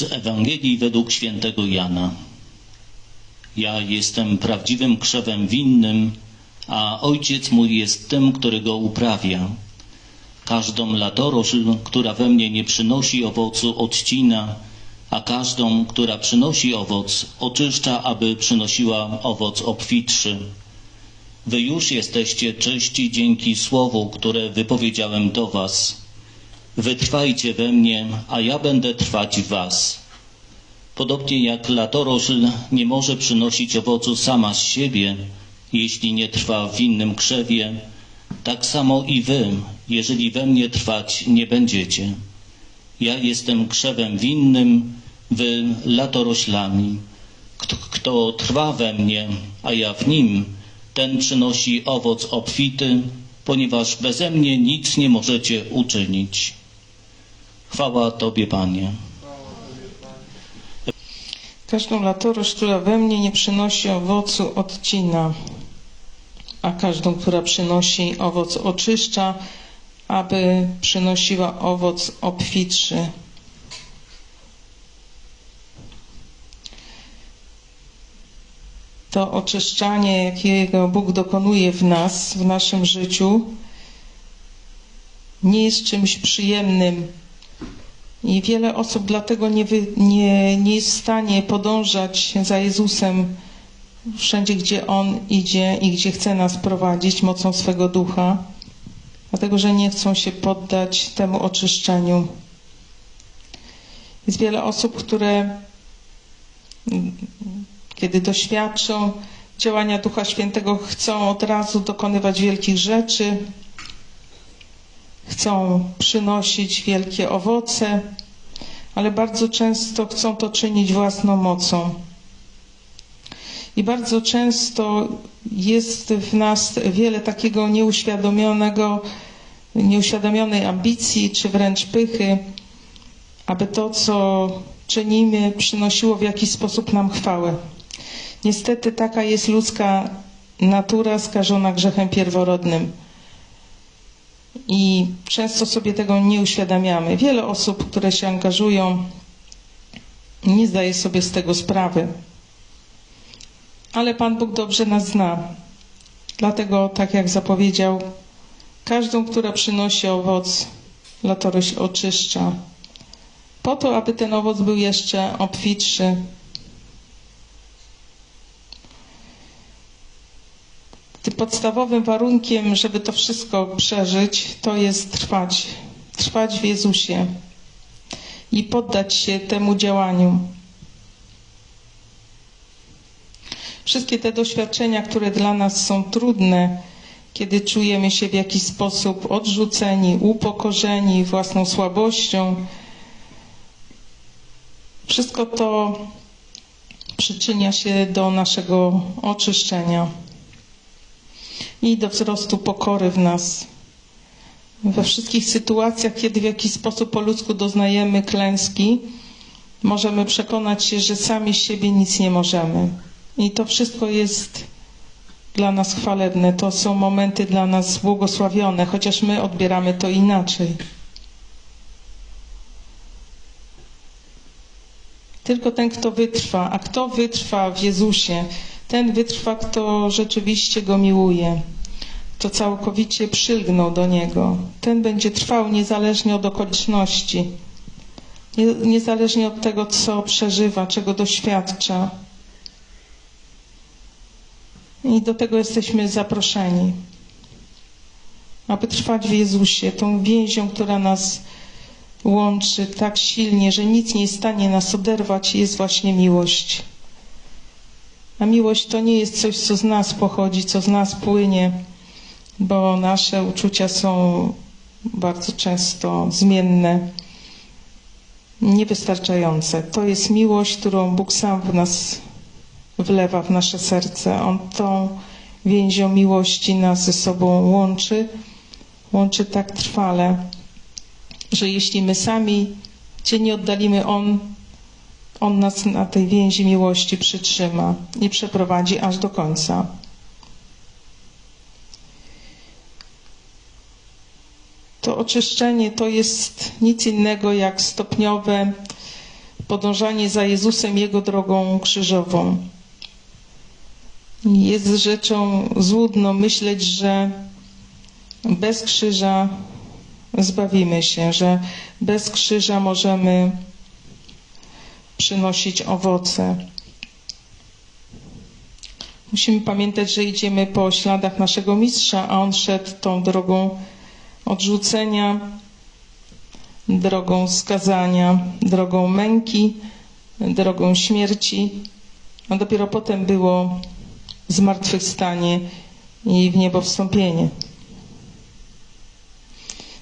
Z Ewangelii według świętego Jana. Ja jestem prawdziwym krzewem winnym, a ojciec mój jest tym, który go uprawia. Każdą latorośl, która we mnie nie przynosi owocu, odcina, a każdą, która przynosi owoc, oczyszcza, aby przynosiła owoc obfitszy. Wy już jesteście czyści dzięki słowu, które wypowiedziałem do was. Wytrwajcie we mnie, a ja będę trwać w was. Podobnie jak latorośl nie może przynosić owocu sama z siebie, jeśli nie trwa w innym krzewie, tak samo i wy, jeżeli we mnie trwać nie będziecie. Ja jestem krzewem winnym, wy latoroślami. Kto, kto trwa we mnie, a ja w nim, ten przynosi owoc obfity, ponieważ beze mnie nic nie możecie uczynić. Chwała Tobie, Panie. Każdą latorośl, która we mnie nie przynosi owocu, odcina, a każdą, która przynosi owoc, oczyszcza, aby przynosiła owoc obfitszy. To oczyszczanie, jakiego Bóg dokonuje w nas, w naszym życiu, nie jest czymś przyjemnym, i wiele osób dlatego nie, wy, nie, nie jest w stanie podążać za Jezusem wszędzie, gdzie On idzie i gdzie chce nas prowadzić mocą swego ducha, dlatego że nie chcą się poddać temu oczyszczeniu. Jest wiele osób, które kiedy doświadczą działania Ducha Świętego, chcą od razu dokonywać wielkich rzeczy, chcą przynosić wielkie owoce, ale bardzo często chcą to czynić własną mocą. I bardzo często jest w nas wiele takiego nieuświadomionego, nieuświadomionej ambicji, czy wręcz pychy, aby to, co czynimy, przynosiło w jakiś sposób nam chwałę. Niestety taka jest ludzka natura skażona grzechem pierworodnym i często sobie tego nie uświadamiamy. Wiele osób, które się angażują, nie zdaje sobie z tego sprawy. Ale Pan Bóg dobrze nas zna. Dlatego, tak jak zapowiedział, każdą, która przynosi owoc, latorość oczyszcza. Po to, aby ten owoc był jeszcze obfitszy. Tym podstawowym warunkiem, żeby to wszystko przeżyć, to jest trwać. Trwać w Jezusie i poddać się temu działaniu. Wszystkie te doświadczenia, które dla nas są trudne, kiedy czujemy się w jakiś sposób odrzuceni, upokorzeni własną słabością, wszystko to przyczynia się do naszego oczyszczenia i do wzrostu pokory w nas. We wszystkich sytuacjach, kiedy w jakiś sposób po ludzku doznajemy klęski, możemy przekonać się, że sami siebie nic nie możemy. I to wszystko jest dla nas chwalebne. To są momenty dla nas błogosławione, chociaż my odbieramy to inaczej. Tylko ten, kto wytrwa, a kto wytrwa w Jezusie, ten wytrwa, kto rzeczywiście go miłuje, kto całkowicie przylgnął do niego. Ten będzie trwał niezależnie od okoliczności, nie, niezależnie od tego, co przeżywa, czego doświadcza. I do tego jesteśmy zaproszeni, aby trwać w Jezusie, tą więzią, która nas łączy tak silnie, że nic nie jest w stanie nas oderwać, jest właśnie miłość. A miłość to nie jest coś, co z nas pochodzi, co z nas płynie, bo nasze uczucia są bardzo często zmienne, niewystarczające. To jest miłość, którą Bóg sam w nas wlewa w nasze serce. On tą więzią miłości nas ze sobą łączy, łączy tak trwale, że jeśli my sami Cię nie oddalimy, On on nas na tej więzi miłości przytrzyma i przeprowadzi aż do końca. To oczyszczenie to jest nic innego jak stopniowe podążanie za Jezusem Jego drogą krzyżową. Jest rzeczą złudną myśleć, że bez krzyża zbawimy się, że bez krzyża możemy przynosić owoce. Musimy pamiętać, że idziemy po śladach naszego mistrza, a on szedł tą drogą odrzucenia, drogą skazania, drogą męki, drogą śmierci, a dopiero potem było zmartwychwstanie i w niebo wstąpienie.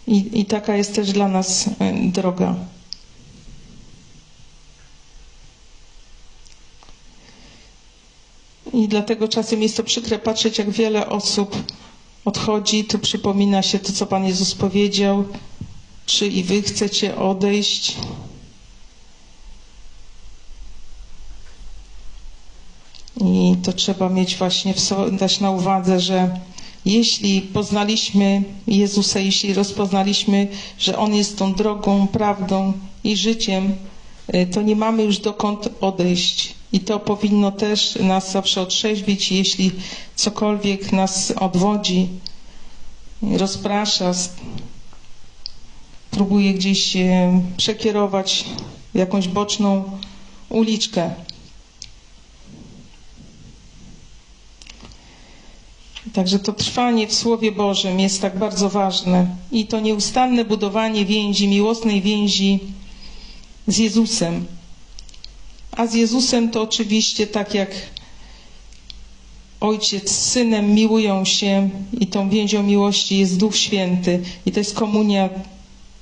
I, I taka jest też dla nas e, droga. I dlatego czasem jest to przykre patrzeć, jak wiele osób odchodzi. Tu przypomina się to, co Pan Jezus powiedział. Czy i wy chcecie odejść? I to trzeba mieć właśnie dać na uwadze, że jeśli poznaliśmy Jezusa, jeśli rozpoznaliśmy, że On jest tą drogą, prawdą i życiem, y, to nie mamy już dokąd odejść. I to powinno też nas zawsze otrzeźwić, jeśli cokolwiek nas odwodzi, rozprasza, próbuje gdzieś przekierować w jakąś boczną uliczkę. Także to trwanie w Słowie Bożym jest tak bardzo ważne i to nieustanne budowanie więzi, miłosnej więzi z Jezusem. A z Jezusem to oczywiście tak jak ojciec z synem miłują się i tą więzią miłości jest Duch Święty i to jest komunia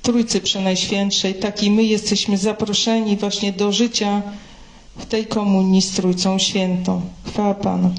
Trójcy Przenajświętszej, tak i my jesteśmy zaproszeni właśnie do życia w tej komunii z Trójcą Świętą. Chwała Panu.